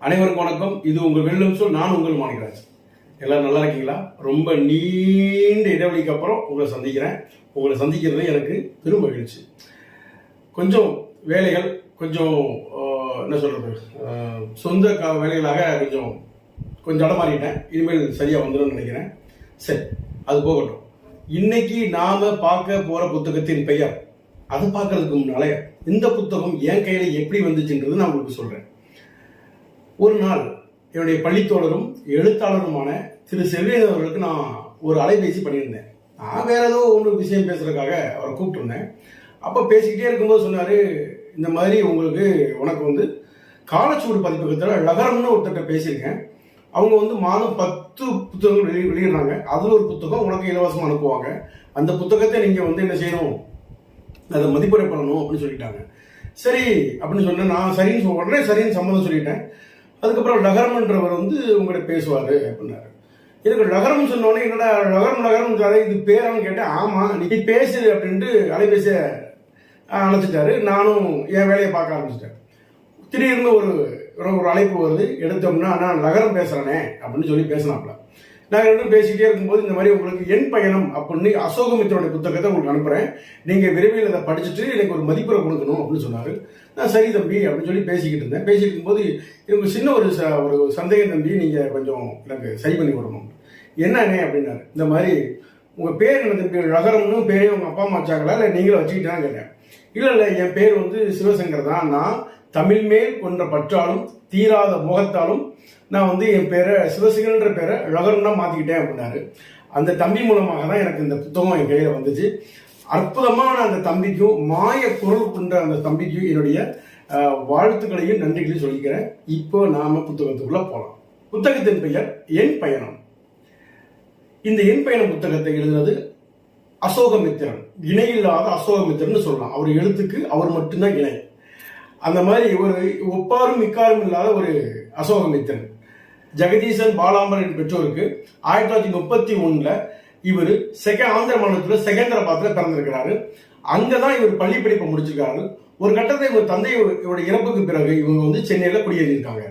அனைவருக்கும் வணக்கம். இது உங்கள் வெள்ளம் சொல் நான் உங்கள் மாணிகராஜ் எல்லாரும் நல்லா இருக்கீங்களா? ரொம்ப நீண்ட இடைவெளிக்கு அப்புறம் உங்களை சந்திக்கிறேன். உங்களை சந்திக்கிறது எனக்கு பெரும் மகிழ்ச்சி. கொஞ்சம் வேலைகள் கொஞ்சம் என்ன சொல்கிறது சொந்த க- வேலைகளாக கொஞ்சம் கொஞ்சம் இடம் மாறிட்டேன் இனிமேல் சரியாக வந்துடும் நினைக்கிறேன். சரி அது போகட்டும். இன்னைக்கு நாம் பார்க்க போகிற புத்தகத்தின் பெயர் அதை பார்க்கறதுக்கு முன்னாலே இந்த புத்தகம் என் கையில் எப்படி வந்துச்சுன்றது நான் உங்களுக்கு சொல்கிறேன் ஒரு நாள் என்னுடைய பள்ளித்தோழரும் எழுத்தாளருமான திரு செல்வேன் அவர்களுக்கு நான் ஒரு அலைபேசி பண்ணியிருந்தேன். நான் வேற ஏதோ ஒன்று விஷயம் பேசுறதுக்காக அவரை கூப்பிட்டுருந்தேன். அப்போ பேசிக்கிட்டே இருக்கும்போது சொன்னார் இந்த மாதிரி உங்களுக்கு உனக்கு வந்து காலச்சூடு பதிப்பகத்தில் லகரம்னு ஒருத்தர்கிட்ட பேசியிருக்கேன். அவங்க வந்து மாதம் பத்து புத்தகங்கள் வெளி வெளியிடுறாங்க. அதில் ஒரு புத்தகம் உனக்கு இலவசமாக அனுப்புவாங்க. அந்த புத்தகத்தை நீங்கள் வந்து என்ன செய்யணும்? அதை மதிப்புரை பண்ணணும் அப்படின்னு சொல்லிட்டாங்க. சரி அப்படின்னு சொன்னேன். நான் சரின்னு உடனே சரின்னு சம்மதம் சொல்லிட்டேன். அதுக்கப்புறம் நகரம்ன்றவர் வந்து உங்கள்கிட்ட பேசுவார் அப்படின்னாரு. எனக்கு நகரம் சொன்னோடனே என்னடா நகரம் நகரம் கதை இது பேரான்னு கேட்டேன் ஆமாம் நீ பேசு அப்படின்ட்டு அலைபேசிய அழைச்சிட்டாரு நானும் என் வேலையை பார்க்க ஆரம்பிச்சிட்டேன். திடீர்னு ஒரு ஒரு அழைப்பு வருது எடுத்தோம்னா நான் நகரம் பேசுகிறேனே அப்படின்னு சொல்லி பேசினாப்ல நாங்கள் ரெண்டும் பேசிக்கிட்டே இருக்கும்போது இந்த மாதிரி உங்களுக்கு என் பயணம் அப்படின்னு அசோகமித்ரோட புத்தகத்தை உங்களுக்கு அனுப்புகிறேன் நீங்கள் விரைவில் அதை படிச்சுட்டு எனக்கு ஒரு மதிப்புரை கொடுக்கணும் அப்படின்னு சொன்னார். சரி தம்பி அப்படின்னு சொல்லி பேசிக்கிட்டு இருந்தேன். பேசிட்டு இருக்கும்போது எனக்கு சின்ன ஒரு ச- ஒரு சந்தேகம் தம்பி நீங்கள் கொஞ்சம் எனக்கு சரி பண்ணி விடணும் என்னண்ணே? அப்படின்னாரு. இந்த மாதிரி உங்கள் பேர் என்ன தம்பி? நகரம்னு பேரே உங்கள் அப்பா அம்மா வச்சாங்களா? இல்லை நீங்களும் வச்சுக்கிட்டான்னு கேட்டேன். இல்லை இல்லை என் பேர் வந்து சிவசங்கர் தான். நான் தமிழ் மேல் கொன்ற பற்றாலும் தீராத முகத்தாலும் நான் வந்து என் பேரை சிவசங்கர்ன்ற பேரை நகரம்னா மாற்றிக்கிட்டேன் அப்படின்னாரு. அந்த தம்பி மூலமாக தான் எனக்கு இந்த புத்தகம் என் கையில் வந்துச்சு. அற்புதமான அந்த தம்பிக்கும் மாய குரல் கொண்ட அந்த தம்பிக்கும் என்னுடைய வாழ்த்துக்களையும் நன்றிகளையும் சொல்லிக்கிறேன். இப்போ நாம புத்தகத்துக்குள்ள போகலாம் புத்தகத்தின் பெயர் என் பயணம். இந்த என் பயணம் புத்தகத்தை எழுதுனது அசோகமித்திரன். இணையில்லாத அசோகமித்திரன் சொல்லலாம். அவர் எழுத்துக்கு அவர் மட்டும்தான் இணை. அந்த மாதிரி ஒரு ஒப்பாரும் மிக்காரும் இல்லாத ஒரு அசோகமித்திரன். ஜெகதீசன் பாலாம்பரன் பெற்றோருக்கு ஆயிரத்தி தொள்ளாயிரத்தி முப்பத்தி ஒன்றில் இவர் செகண்ட் ஆந்திர மாநிலத்தில் செகந்திராபாத்ல பிறந்திருக்கிறாரு. அங்கதான் இவர் பள்ளி படிப்பை முடிச்சிருக்காரு. ஒரு கட்டத்தில் இவர் தந்தையோட இறப்புக்கு பிறகு இவங்க வந்து சென்னையில் குடியேறியிருக்காங்க.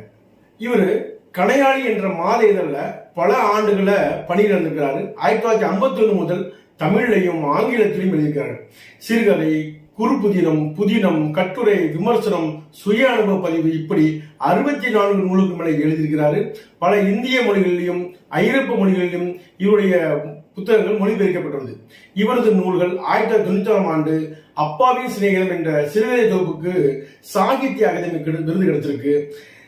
இவர் கணையாளி என்ற மாத இதழில் பல ஆண்டுகளை பணியில் இருந்திருக்கிறாரு. ஆயிரத்தி தொள்ளாயிரத்தி ஐம்பத்தி ஒன்று முதல் தமிழ்லையும் ஆங்கிலத்திலையும் எழுதியிருக்கிறாரு சிறுகதை குறுப்புதினம் புதினம் கட்டுரை விமர்சனம் சுய அனுபவ பதிவு இப்படி அறுபத்தி நான்கு நூலுக்கு மேலே எழுதியிருக்கிறாரு. பல இந்திய மொழிகளிலும் ஐரோப்பிய மொழிகளிலும் இவருடைய புத்தகங்கள் மொழிபெயர்க்கப்பட்டுள்ளது. இவரது நூல்கள் ஆயிரத்தி தொள்ளாயிரத்தி தொண்ணூத்தாம் ஆண்டு அப்பாவின் சிநேகிதம் என்ற சிறுகதை தொகுப்புக்கு சாகித்ய அகாதமி விருது கிடைச்சிருக்கு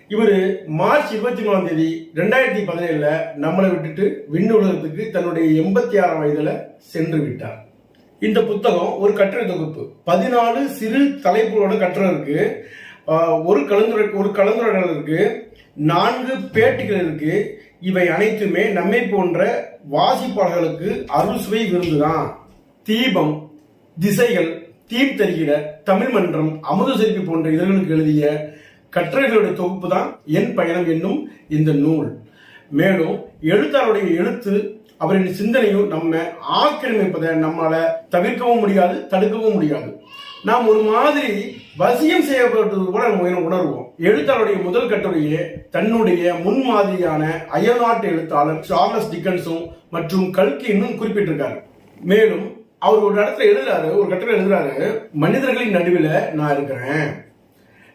இவர் மார்ச் இருபத்தி மூணாம் தேதி ரெண்டாயிரத்தி பதினேழுல நம்மளை விட்டுட்டு விண்ணுலகத்துக்கு தன்னுடைய எண்பத்தி ஆறாம் வயதுல சென்று விட்டார். இந்த புத்தகம் ஒரு கட்டுரை தொகுப்பு. பதினாலு சிறு தலைப்புகளோட கட்டுரை இருக்கு. ஒரு கலந்துரை ஒரு கலந்துரையாடல் இருக்கு. நான்கு பேட்டிகள் இருக்கு. இவை அனைத்துமே நம்மை போன்ற வாசிப்பாளர்களுக்கு அருள் சுவை விருந்துதான். தீபம் திசைகள் தீப் தருகிற தமிழ் மன்றம் அமுத செல்வி போன்ற இதழ்களுக்கு எழுதிய கட்டுரைகளுடைய தொகுப்பு தான் என் பயணம் என்னும் இந்த நூல். மேலும் எழுத்தாளருடைய எழுத்து அவரின் சிந்தனையும் நம்ம ஆக்கிரமிப்பதை நம்மளால தவிர்க்கவும் முடியாது தடுக்கவும் முடியாது. நாம் ஒரு மாதிரி வசியம் செய்யப்பட்டது கூட நம்ம உணர்வோம். எழுத்தாளருடைய முதல் கட்டுரையே தன்னுடைய முன்மாதிரியான அயல்நாட்டு எழுத்தாளர் சார்லஸ் டிக்கன்ஸும் மற்றும் கல்கி இன்னும் குறிப்பிட்டிருக்காரு. மேலும் அவர் ஒரு இடத்துல எழுதுறாரு ஒரு கட்டுரை எழுதுறாரு மனிதர்களின் நடுவில் நான் இருக்கிறேன்.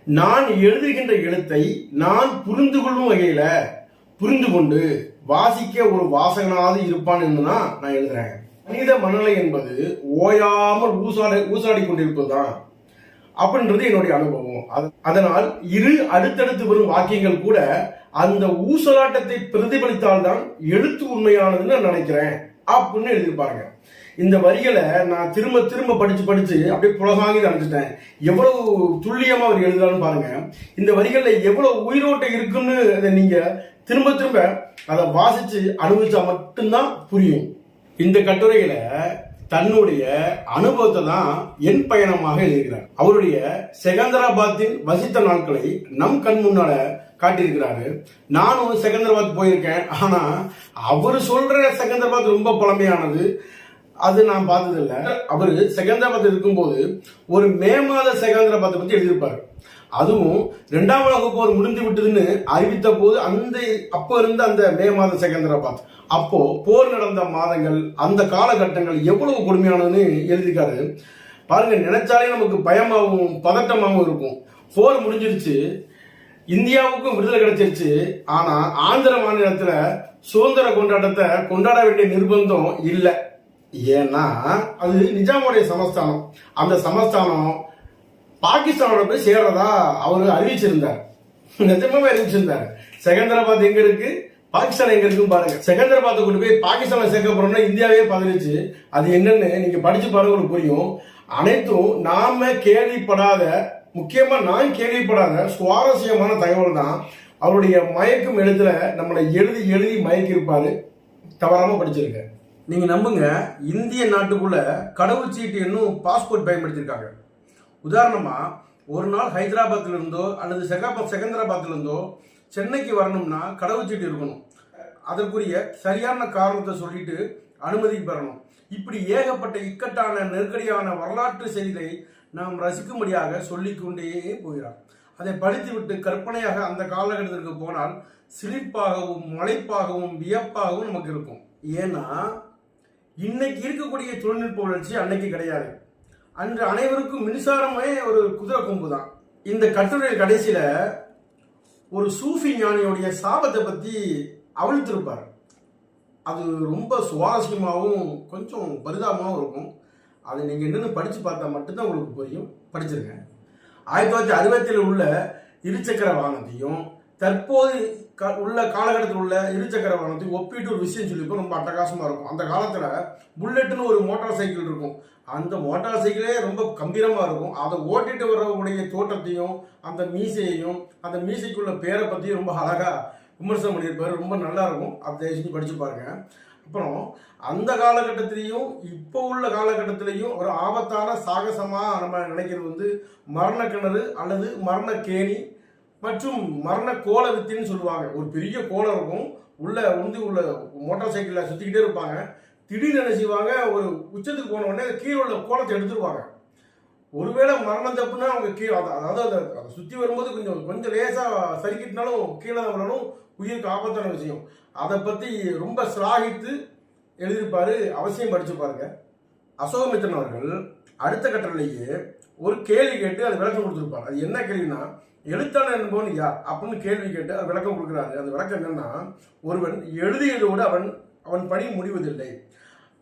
நான் எழுதுகின்ற எழுத்தை நான் புரிந்து கொள்ளும் வகையில புரிந்து கொண்டு வாசிக்க ஒரு வாசகனாவது இருப்பான் என்றுதான் நான் எழுதுறேன். மனித மனநிலை என்பது ஓயாமல் ஊசாடி ஊசாடி கொண்டிருப்பதுதான் அப்படின்றது என்னுடைய அனுபவம். அதனால் இரு அடுத்தடுத்து வரும் வாக்கியங்கள் கூட அந்த ஊசலாட்டத்தை பிரதிபலித்தால்தான் எழுத்து உண்மையானதுன்னு நான் நினைக்கிறேன் அப்படின்னு எழுதியிருப்பாங்க இந்த வரிகளை நான் திரும்ப திரும்ப படிச்சு படிச்சு அப்படியே புலகாங்கி நினைச்சிட்டேன் எவ்வளவு துல்லியமா அவர் எழுதுறான்னு பாருங்க. இந்த வரிகள்ல எவ்வளவு உயிரோட்டம் இருக்குன்னு அதை நீங்க திரும்ப திரும்ப அதை வாசிச்சு அனுபவிச்சா மட்டும்தான் புரியும். இந்த கட்டுரையில தன்னுடைய அனுபவத்தை தான் என் பயணமாக எழுதுகிறார். அவருடைய செகந்தராபாத்தின் வசித்த நாட்களை நம் கண் முன்னால காட்டியிருக்கிறாரு. நானும் செகந்தராபாத் போயிருக்கேன். ஆனா அவர் சொல்ற செகந்தராபாத் ரொம்ப பழமையானது. அது நான் பார்த்ததில்லை. அவர் செகந்தராபாத் இருக்கும்போது ஒரு மே மாத செகந்திராபாத்தை பத்தி எழுதியிருப்பாரு. அதுவும் ரெண்டாம் உலக போர் முடிந்து விட்டதுன்னு அறிவித்த போது அந்த அப்போ இருந்த அந்த மே மாத செகந்திராபாத் அப்போ போர் நடந்த மாதங்கள் அந்த காலகட்டங்கள் எவ்வளவு கொடுமையானதுன்னு எழுதியிருக்காரு. பாருங்க நினைச்சாலே நமக்கு பயமாகவும் பதட்டமாகவும் இருக்கும். போர் முடிஞ்சிருச்சு இந்தியாவுக்கும் விடுதலை கிடைச்சிருச்சு. ஆனா ஆந்திர மாநிலத்துல சுதந்திர கொண்டாட்டத்தை கொண்டாட வேண்டிய நிர்பந்தம் இல்லை. ஏன்னா அது நிஜாமுடைய சமஸ்தானம். அந்த சமஸ்தானம் பாகிஸ்தானோட போய் சேர்றதா அவர் அறிவிச்சிருந்தார். நிஜமாவே அறிவிச்சிருந்தார். செகந்திராபாத் எங்க இருக்கு? பாகிஸ்தான் எங்க இருக்குன்னு பாருங்க. செகந்தராபாத்தை கொண்டு போய் பாகிஸ்தானை சேர்க்க போறோம்னா இந்தியாவே பதறிச்சு அது என்னன்னு நீங்க படிச்சு பாருங்க உங்களுக்கு புரியும். அனைத்தும் நாம கேள்விப்படாத முக்கியமா நான் கேள்விப்படாத சுவாரஸ்யமான தகவல் தான். அவருடைய மயக்கும் எழுத்துல நம்மளை எழுதி எழுதி மயக்கி இருப்பாரு தவறாம படிச்சிருக்கேன் நீங்க நம்புங்க இந்திய நாட்டுக்குள்ள கடவுள் சீட்டு இன்னும் பாஸ்போர்ட் பயன்படுத்தியிருக்காங்க. உதாரணமா ஒரு நாள் ஹைதராபாத்ல இருந்தோ அல்லது செகாபாத் செகந்திராபாத்ல இருந்தோ சென்னைக்கு வரணும்னா கடவுச்சீட்டு இருக்கணும். அதற்குரிய சரியான காரணத்தை சொல்லிட்டு அனுமதி பெறணும். இப்படி ஏகப்பட்ட இக்கட்டான நெருக்கடியான வரலாற்று செய்திகளை நாம் ரசிக்கும்படியாக சொல்லிக்கொண்டே போகிறார். அதை படித்துவிட்டு கற்பனையாக அந்த காலகட்டத்திற்கு போனால் சிலிர்ப்பாகவும் மலைப்பாகவும் வியப்பாகவும் நமக்கு இருக்கும். ஏன்னா இன்னைக்கு இருக்கக்கூடிய தொழில்நுட்ப வளர்ச்சி அன்னைக்கு கிடையாது. அன்று அனைவருக்கும் மின்சாரமே ஒரு குதிரை கொம்பு தான் இந்த கட்டுரை கடைசியில் ஒரு சூஃபி ஞானியுடைய சாபத்தை பற்றி அவிழ்த்திருப்பார். அது ரொம்ப சுவாரஸ்யமாகவும் கொஞ்சம் பரிதாபமாகவும் இருக்கும். அதை நீங்கள் என்னென்னு படித்து பார்த்தா மட்டும்தான் உங்களுக்கு புரியும். படிச்சிருக்கேன் ஆயிரத்தி தொள்ளாயிரத்தி அறுபத்தில் உள்ள இருசக்கர வாகனத்தையும் தற்போது க- உள்ள காலகட்டத்தில் உள்ள இருசக்கர வாகனத்தையும் ஒப்பிட்டு ஒரு விஷயம் சொல்லியிருப்போம். ரொம்ப அட்டகாசமாக இருக்கும். அந்த காலத்தில் புல்லெட்டுன்னு ஒரு மோட்டார் சைக்கிள் இருக்கும். அந்த மோட்டார் சைக்கிளே ரொம்ப கம்பீரமாக இருக்கும். அதை ஓட்டிட்டு வரக்கூடிய தோற்றத்தையும் அந்த மீசையையும் அந்த மீசைக்குள்ள பேரை பற்றியும் ரொம்ப அழகாக விமர்சனம் பண்ணியிருப்பாரு. ரொம்ப நல்லா இருக்கும். அதை தயவு செஞ்சு படிச்சு பாருங்க. அப்புறம் அந்த காலகட்டத்திலையும் இப்போ உள்ள காலகட்டத்திலையும் ஒரு ஆபத்தான சாகசமாக நம்ம நினைக்கிறது வந்து மரண கிணறு அல்லது மரணக்கேணி மற்றும் மரண கோல வித்தின்னு சொல்லுவாங்க. ஒரு பெரிய கோலம் இருக்கும். உள்ள வந்து உள்ள மோட்டார் சைக்கிளில் சுற்றிக்கிட்டே இருப்பாங்க. திடீர்னு என்ன செய்வாங்க? ஒரு உச்சத்துக்கு போன உடனே கீழே உள்ள கோலத்தை எடுத்துருவாங்க. ஒருவேளை மரணம் தப்புனா அவங்க கீழே அதாவது அதை அதை சுற்றி வரும்போது கொஞ்சம் கொஞ்சம் லேசாக சறுக்கிட்டுனாலும் கீழே தான் விழணும். உயிருக்கு ஆபத்தான விஷயம். அதை பற்றி ரொம்ப சிலாகித்து எழுதியிருப்பார் அவசியம் படித்து பாருங்க அசோகமித்திரன் அவர்கள் அடுத்த கட்டத்திலேயே ஒரு கேள்வி கேட்டு அது விளக்கம் கொடுத்துருப்பாங்க. அது என்ன கேள்வினா எழுத்தாளர் என்பவன் யார்? அப்படின்னு கேள்வி கேட்டு அது விளக்கம் கொடுக்குறாரு. அந்த விளக்கம் என்னன்னா ஒருவன் எழுதியதோடு அவன் அவன் பணி முடிவதில்லை.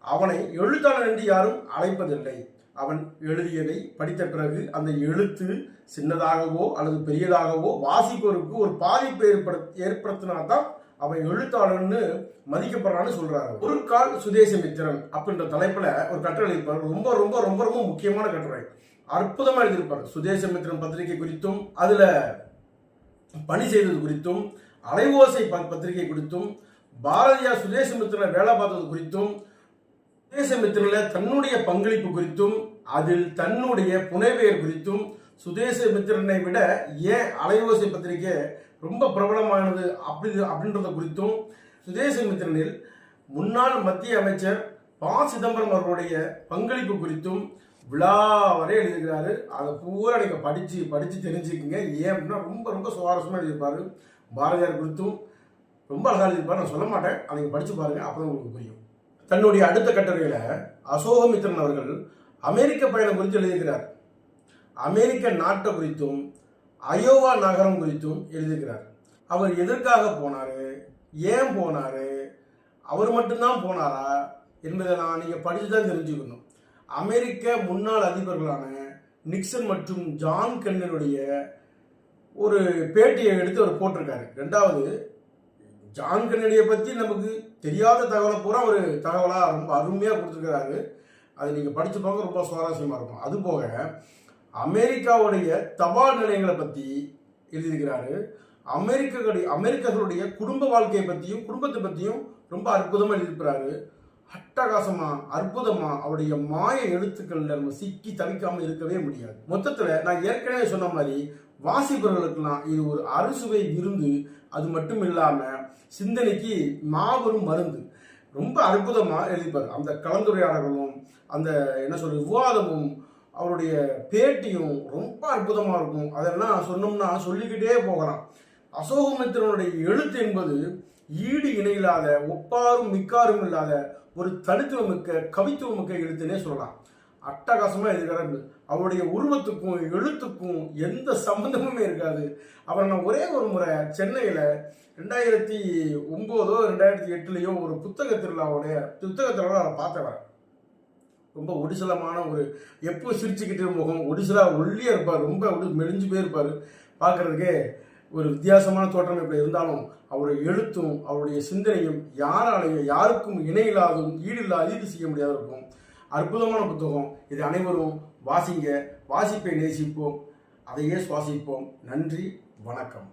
அவனை எழுத்தாளர் என்று யாரும் அழைப்பதில்லை. அவன் எழுதியதை படித்த பிறகு அந்த எழுத்து சின்னதாகவோ அல்லது பெரியதாகவோ வாசிப்பவருக்கு ஒரு பாதிப்பு ஏற்படுத்த ஏற்படுத்தினா தான் அவன் எழுத்தாளர்னு மதிக்கப்படுறான்னு சொல்றாரு ஒரு கால் சுதேசமித்திரன் அப்படின்ற தலைப்புல ஒரு கட்டுரை இருப்பார் ரொம்ப ரொம்ப ரொம்ப ரொம்ப முக்கியமான கட்டுரை. அற்புதமாக எழுதியிருப்பார். சுதேசமித்திரன் பத்திரிகை குறித்தும் அதில் பணி செய்தது குறித்தும் அலைவோசை பத்திரிகை குறித்தும் பாரதியார் சுதேசமித்திரனை வேலை பார்த்தது குறித்தும் சுதேசமித்திரன்ல தன்னுடைய பங்களிப்பு குறித்தும் அதில் தன்னுடைய புனைவெயர் குறித்தும் சுதேசமித்திரனை விட ஏன் அலைவோசை பத்திரிகை ரொம்ப பிரபலமானது அப்படி அப்படின்றத குறித்தும் சுதேசமித்திரனில் முன்னாள் மத்திய அமைச்சர் ப சிதம்பரம் அவர்களுடைய பங்களிப்பு குறித்தும் விழா வரை எழுதியிருக்கிறாரு. அதை பூரா நீங்கள் படித்து படித்து தெரிஞ்சுக்கங்க. ஏன் அப்படின்னா ரொம்ப ரொம்ப சுவாரஸ்யமாக எழுதியிருப்பாரு. பாரதியார் குறித்தும் ரொம்ப அழகாக எழுதியிருப்பாரு. நான் சொல்ல மாட்டேன். அதை படித்து பாருங்கள் பாருங்க. அப்பதான் உங்களுக்கு புரியும். தன்னுடைய அடுத்த கட்டுரையில் அசோகமித்திரன் அவர்கள் அமெரிக்க பயணம் குறித்து எழுதியிருக்கிறார். அமெரிக்க நாட்டை குறித்தும் அயோவா நகரம் குறித்தும் எழுதியிருக்கிறார். அவர் எதற்காக போனார்? ஏன் போனார்? அவர் மட்டும்தான் போனாரா? என்பதெல்லாம் நீங்கள் படித்து தான் தெரிஞ்சுக்கணும். அமெரிக்க முன்னாள் அதிபர்களான நிக்சன் மற்றும் ஜான் கென்னருடைய ஒரு பேட்டியை எடுத்து அவர் போட்டிருக்காரு. ரெண்டாவது ஜான் கென்னடியை பற்றி நமக்கு தெரியாத தகவலை பூரா ஒரு தகவலாக ரொம்ப அருமையாக கொடுத்துருக்கிறாரு. அது நீங்கள் படித்து பார்க்க ரொம்ப சுவாரஸ்யமாக இருக்கும். அது போக அமெரிக்காவுடைய தபால் நிலையங்களை பற்றி எழுதியிருக்கிறாரு. அமெரிக்கர்களுடைய அமெரிக்கர்களுடைய குடும்ப வாழ்க்கையை பற்றியும் குடும்பத்தை பற்றியும் ரொம்ப அற்புதமாக எழுதியிருக்கிறாரு. அட்டகாசமா அற்புதமா அவருடைய மாய எழுத்துக்கள்ல நம்ம சிக்கி தவிக்காம இருக்கவே முடியாது. மொத்தத்துல நான் ஏற்கனவே சொன்ன மாதிரி வாசிப்பவர்களுக்கெல்லாம் இது ஒரு அறுசுவை விருந்து. அது மட்டும் இல்லாம சிந்தனைக்கு மாபெரும் மருந்து. ரொம்ப அற்புதமா எழுதிப்பாரு. அந்த கலந்துரையாடல்களும் அந்த என்ன சொல்ற விவாதமும் அவருடைய பேட்டியும் ரொம்ப அற்புதமாக இருக்கும். அதெல்லாம் சொன்னோம்னா சொல்லிக்கிட்டே போகலாம். அசோகமித்திரனுடைய எழுத்து என்பது ஈடு இணையில்லாத ஒப்பாரும் மிக்காரும் இல்லாத ஒரு தனித்துவம் மிக்க கவித்துவம் மிக்க எழுத்துனே சொல்லலாம். அட்டகாசமாக எழுதுகிறாரு அவருடைய உருவத்துக்கும் எழுத்துக்கும் எந்த சம்பந்தமுமே இருக்காது. அவரை நான் ஒரே ஒரு முறை சென்னையில் ரெண்டாயிரத்தி ஒம்போதோ ரெண்டாயிரத்தி எட்டுலேயோ ஒரு புத்தக திருவிழாவுடைய புத்தக திருவிழா அவரை பார்த்தவன் ரொம்ப ஒடிசலமான ஒரு எப்போ சிரிச்சுக்கிட்டு முகம் ஒடிசலா ஒல்லியாக இருப்பார் ரொம்ப ஒடி மெலிஞ்சு போயிருப்பார். பார்க்கறதுக்கே ஒரு வித்தியாசமான தோற்றம் இப்படி இருந்தாலும் அவருடைய எழுத்தும் அவருடைய சிந்தனையும் யாராலையும் யாருக்கும் இணையில்லாதும் ஈடில்லாத ஈடு செய்ய முடியாத இருக்கும். அற்புதமான புத்தகம். இது அனைவரும் வாசிங்க. வாசிப்பை நேசிப்போம். அதையே சுவாசிப்போம். நன்றி. வணக்கம்.